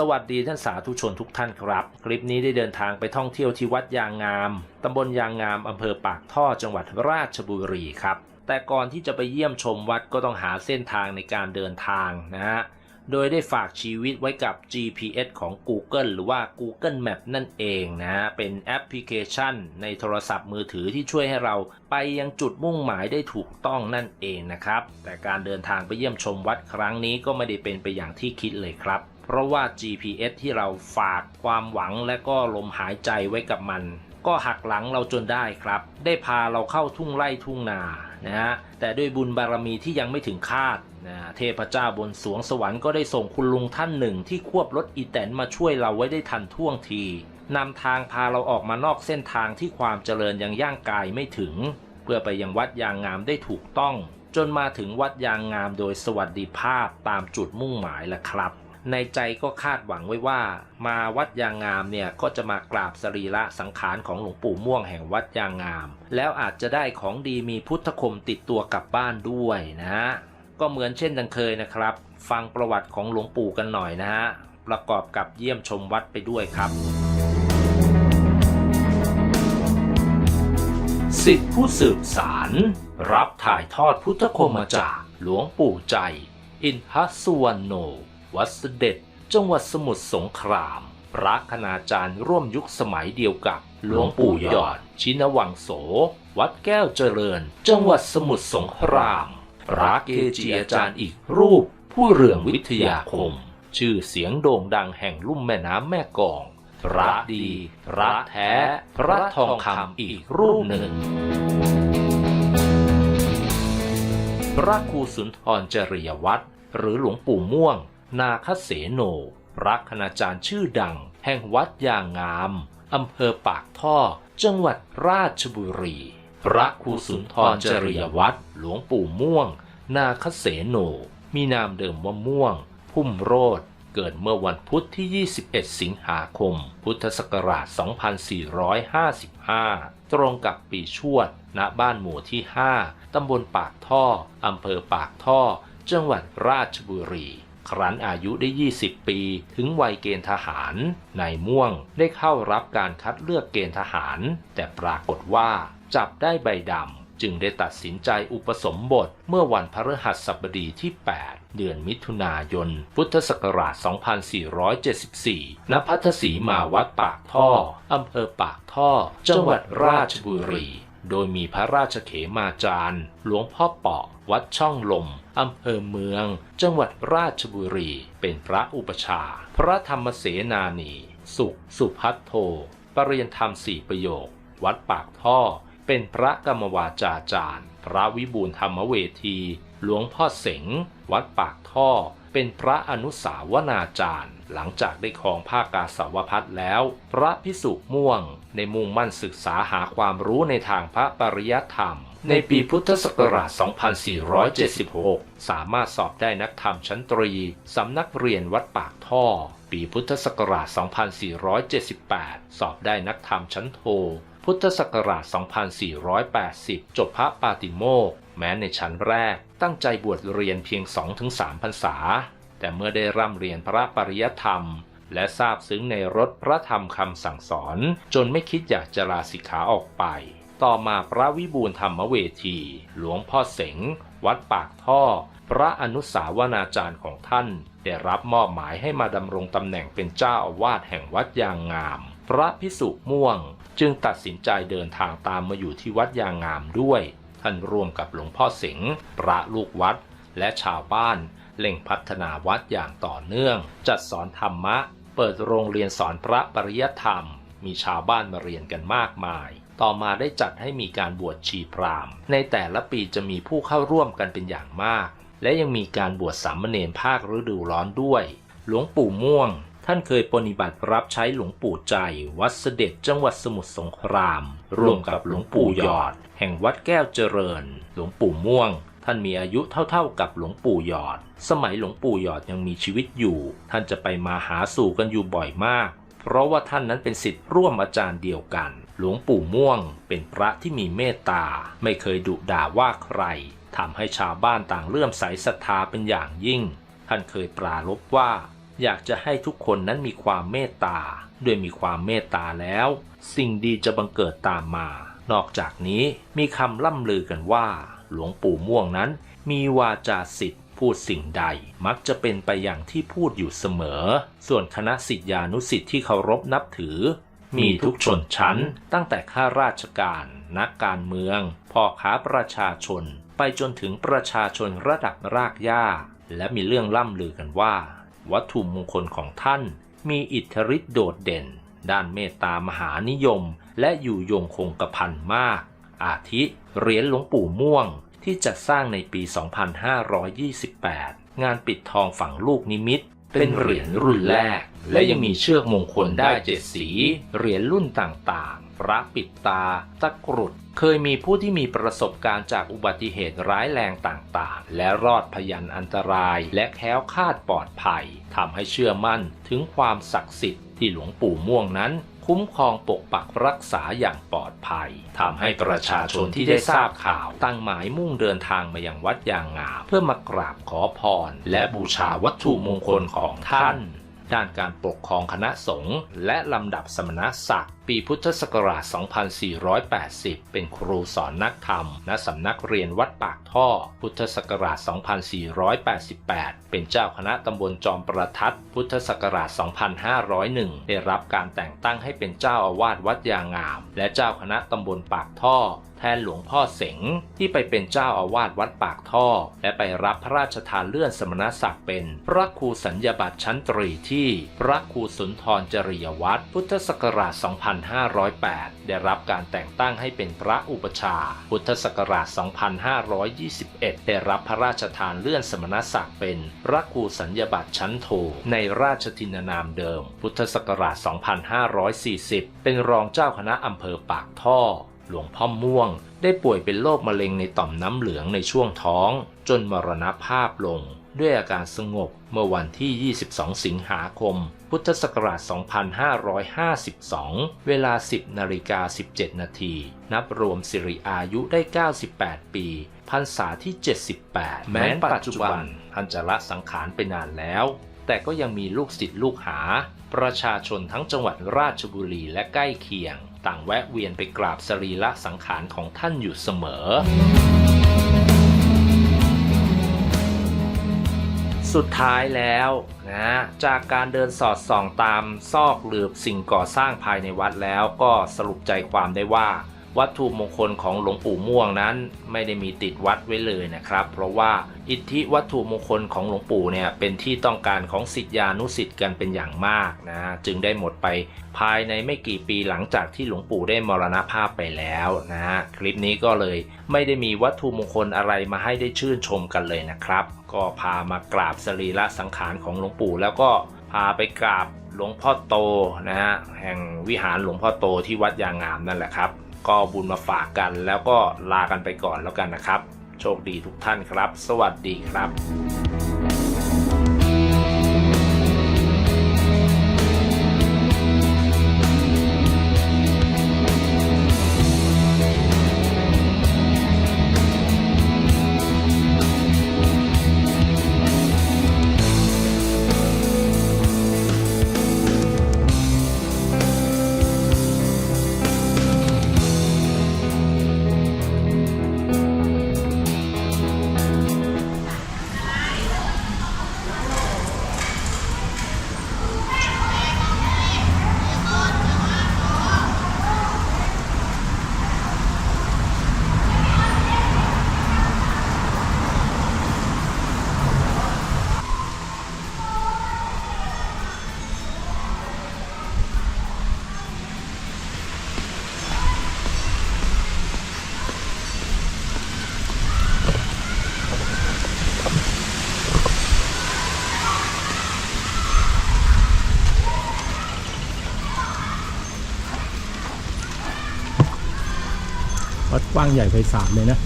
สวัสดีท่านสาธุชนทุกท่านครับ คลิปนี้ได้เดินทางไปท่องเที่ยวที่วัดยางงาม ตำบลยางงามอำเภอปากท่อจังหวัดราชบุรีครับ แต่ก่อนที่จะไปเยี่ยมชมวัดก็ต้องหาเส้นทางในการเดินทางนะฮะ โดยได้ฝากชีวิตไว้กับ GPS ของ Google หรือว่า Google Map นั่นเองนะฮะเป็นแอปพลิเคชัน ในโทรศัพท์มือถือที่ช่วยให้เราไปยังจุดมุ่งหมายได้ถูกต้องนั่นเองนะครับ แต่การเดินทางไปเยี่ยมชมวัดครั้งนี้ก็ไม่ได้เป็นไปอย่างที่คิดเลยครับ เพราะว่า GPS ที่เราฝากความหวังและก็ลมหายใจไว้กับมัน ก็หักหลังเราจนได้ครับ ได้พาเราเข้าทุ่งไร่ทุ่งนานะฮะแต่ด้วยบุญบารมีที่ยังไม่ถึงคาดนะเทพเจ้าบนสวงสวรรค์ก็ได้ส่งคุณลุงท่านหนึ่งที่ควบรถอีแตนมาช่วยเราไว้ได้ทันท่วงทีนำทางพาเราออกมานอกเส้นทางที่ความเจริญยังย่างกายไม่ถึง เพื่อไปยังวัดยางงามได้ถูกต้อง จนมาถึงวัดยางงามโดยสวัสดิภาพตามจุดมุ่งหมายแหละครับ ในใจก็คาดหวังไว้ว่า มาวัดยางงามเนี่ยก็จะมากราบสรีระสังขารของหลวงปู่ม่วงแห่งวัดยางงาม แล้วอาจจะได้ของดีมีพุทธคมติดตัวกลับบ้านด้วยนะฮะก็เหมือนเช่นดังเคยนะครับ ฟังประวัติของหลวงปู่กันหน่อยนะฮะประกอบกับเยี่ยมชมวัดไปด้วยครับ สิทธิผู้สืบสาร รับถ่ายทอดพุทธคมมาจากหลวงปู่ใจ อินทสุวรรณโน วัดเสด็จ จังหวัดสมุทรสงคราม พระคณาจารย์ร่วมยุคสมัยเดียวกับหลวงปู่หยอด ชินวังโส วัดแก้วเจริญ จังหวัดสมุทรสงคราม พระเกจิอาจารย์อีกรูป ผู้เรืองวิทยาคม ชื่อเสียงโด่งดังแห่งลุ่มแม่น้ำแม่กอง พระดี พระแท้ พระทองคำอีกรูปหนึ่งพระครูสุนทรจริยวัตรหรือหลวงปู่ม่วง นาคเสโน พระคณาจารย์ชื่อดัง แห่งวัดยางงาม อำเภอปากท่อ จังหวัดราชบุรี พระครูสุนทรจริยวัตรหลวงปู่ม่วง นาคเสโน มีนามเดิมว่าม่วง พุ่มโรดเกิดเมื่อวันพุธที่ 21 สิงหาคม พุทธศักราช 2455 ตรงกับปีชวด ณ บ้านหมู่ที่ 5 ตำบลปากท่อ อำเภอปากท่อ จังหวัดราชบุรี ครั้นอายุได้ 20 ปี ถึงวัยเกณฑ์ทหารนายม่วงได้เข้ารับการคัดเลือกเกณฑ์ทหาร แต่ปรากฏว่าจับได้ใบดำจึงได้ตัดสินใจอุปสมบทเมื่อวันพฤหัสบดีที่ 8 เดือนมิถุนายน พุทธศักราช 2474 ณ พัทสีมาวัดปากท่อ อำเภอปากท่อ จังหวัดราชบุรี โดยมีพระราชเขมาจารย์ หลวงพ่อเปาะ วัดช่องลมอำเภอเมือง จังหวัดราชบุรี เป็นพระอุปชา พระธรรมเสนานี สุขสุพัทโทปรริยนธรรมสี่ประโยค วัดปากท่อ เป็นพระกรรมวาจาจารย์ พระวิบูลธรรมเวที หลวงพ่อเสง วัดปากท่อ เป็นพระอนุสาวนาจารย์ หลังจากได้ครองผ้ากาสาวพัดแล้ว พระพิสุม่วงในมุ่งมั่นศึกษาหาความรู้ในทางพระปริยัติธรรม ในปีพุทธศักราช 2476 สามารถสอบได้นักธรรมชั้นตรี สำนักเรียนวัดปากท่อ ปีพุทธศักราช 2478 สอบได้นักธรรมชั้นโท พุทธศักราช 2480 จบพระปาติโมก แม้ในชั้นแรก ตั้งใจบวชเรียนเพียง 2-3 พรรษา แต่เมื่อได้ร่ำเรียนพระปริยธรรมและทราบซึ้งในรสพระธรรมคำสั่งสอน จนไม่คิดอยากจะลาสิกขาออกไป ต่อมาพระวิบูลธรรมเวที หลวงพ่อเสง วัดปากท่อ พระอนุสาวนาจารย์ของท่าน ได้รับมอบหมายให้มาดำรงตำแหน่งเป็นเจ้าอาวาสแห่งวัดยางงาม พระพิสุม่วง จึงตัดสินใจเดินทางตามมาอยู่ที่วัดยางงามด้วย ท่านร่วมกับหลวงพ่อเสง พระลูกวัด และชาวบ้านเร่งพัฒนาวัดอย่างต่อเนื่อง จัดสอนธรรมะ เปิดโรงเรียนสอนพระปริยธรรม มีชาวบ้านมาเรียนกันมากมาย ต่อมาได้จัดให้มีการบวชชีพราหมณ์ ในแต่ละปีจะมีผู้เข้าร่วมกันเป็นอย่างมาก และยังมีการบวชสามเณรภาคฤดูร้อนด้วย หลวงปู่ม่วง ท่านเคยปฏิบัติรับใช้หลวงปู่ใจ วัดเสด็จจังหวัดสมุทรสงคราม ร่วมกับหลวงปู่หยอด แห่งวัดแก้วเจริญ หลวงปู่ม่วงท่านมีอายุเท่าๆกับหลวงปู่หยอด สมัยหลวงปู่หยอดยังมีชีวิตอยู่ ท่านจะไปมาหาสู่กันอยู่บ่อยมาก เพราะว่าท่านนั้นเป็นศิษย์ร่วมอาจารย์เดียวกัน หลวงปู่ม่วงเป็นพระที่มีเมตตา ไม่เคยดุด่าว่าใครทำให้ชาวบ้านต่างเลื่อมใสศรัทธาเป็นอย่างยิ่ง ท่านเคยปรารภว่า อยากจะให้ทุกคนนั้นมีความเมตตา ด้วยมีความเมตตาแล้ว สิ่งดีจะบังเกิดตามมา นอกจากนี้มีคำล่ำลือกันว่า หลวงปู่ม่วงนั้น มีวาจาสิทธิ์พูดสิ่งใดมักจะเป็นไปอย่างที่พูดอยู่เสมอ ส่วนคณะสิทธิานุสิทธิ์ที่เคารพนับถือ มีทุกชนชั้น ตั้งแต่ข้าราชการ นักการเมือง พ่อค้าประชาชน ไปจนถึงประชาชนระดับรากหญ้า และมีเรื่องล่ำลือกันว่า วัตถุมงคลของท่าน มีอิทธิฤทธิ์โดดเด่น ด้านเมตตามหานิยม และอยู่ยงคงกระพันมาก อาทิเหรียญหลวงปู่ม่วงที่จัดสร้างในปี 2528 งานปิดทองฝังลูกนิมิต เป็นเหรียญรุ่นแรก และยังมีเชือกมงคลได้เจ็ดสี เหรียญรุ่นต่าง พระปิดตา ตะกรุด เคยมีผู้ที่มีประสบการณ์จากอุบัติเหตุร้ายแรงต่างๆ และรอดพยันอันตรายและแคล้วคลาดปลอดภัยทำให้เชื่อมั่นถึงความศักดิ์สิทธิ์ที่หลวงปู่ม่วงนั้นคุ้มครองปกปักรักษาอย่างปลอดภัยทำให้ประชาชนที่ได้ทราบข่าว ตั้งหมายมุ่งเดินทางมายังวัดยางงาม เพื่อมากราบขอพร และบูชาวัตถุมงคลของท่าน ด้านการปกครองคณะสงฆ์และลำดับสมณศักดิ์ ปีพุทธศักราช 2480 เป็นครูสอนนักธรรม ณ สำนักเรียนวัดปากท่อ พุทธศักราช 2488 เป็นเจ้าคณะตำบลจอมประทัด พุทธศักราช 2501 ได้รับการแต่งตั้งให้เป็นเจ้าอาวาสวัดยางาม และเจ้าคณะตำบลปากท่อแทนหลวงพ่อเสงที่ไปเป็นเจ้าอาวาสวัดปากท่อ และไปรับพระราชทานเลื่อนสมณศักดิ์เป็น พระครูสัญญาบัตรชั้นตรีที่ พระครูสุนทรจริยวัตรพุทธศักราช2508 ได้รับการแต่งตั้งให้เป็นพระอุปชา พุทธศักราช 2521 ได้รับพระราชทานเลื่อนสมณศักดิ์เป็นพระครูสัญญาบัตรชั้นโท ในราชทินานามเดิม พุทธศักราช 2540 เป็นรองเจ้าคณะอำเภอปากท่อ หลวงพ่อม่วง ได้ป่วยเป็นโรคมะเร็งในต่อมน้ำเหลืองในช่วงท้อง จนมรณภาพลง ด้วยอาการสงบเมื่อวันที่ 22 สิงหาคม พุทธศักราช 2552 เวลา 10 นาฬิกา 17 นาที นับรวมสิริอายุได้ 98 ปี พรรษาที่ 78 แม้ปัจจุบันท่านจะละสังขารไปนานแล้ว แต่ก็ยังมีลูกศิษย์ลูกหา ประชาชนทั้งจังหวัดราชบุรีและใกล้เคียง ต่างแวะเวียนไปกราบสรีระสังขารของท่านอยู่เสมอ สุดท้ายแล้วนะจากการเดินสอดส่องตามซอกหลืบสิ่งก่อสร้างภายในวัดแล้วก็สรุปใจความได้ว่า วัตถุมงคลของหลวงปู่ม่วงนั้นไม่ได้มีติดวัดไว้เลยนะครับ เพราะว่าอิทธิวัตถุมงคลของหลวงปู่เนี่ยเป็นที่ต้องการของศิษยานุศิษย์กันเป็นอย่างมากนะจึงได้หมดไปภายในไม่กี่ปีหลังจากที่หลวงปู่ได้มรณภาพไปแล้วนะฮะคลิปนี้ก็เลยไม่ได้มีวัตถุมงคลอะไรมาให้ได้ชื่นชมกันเลยนะครับ ก็พามากราบสรีระสังขารของหลวงปู่แล้วก็พาไปกราบหลวงพ่อโตนะฮะแห่งวิหารหลวงพ่อโตที่วัดยางงามนั่นแหละครับ ก็บุญมาฝากกัน แล้วก็ลากันไปก่อนแล้วกันนะครับ โชคดีทุกท่านครับ สวัสดีครับ ว้างใหญ่ไพศาลเลยนะ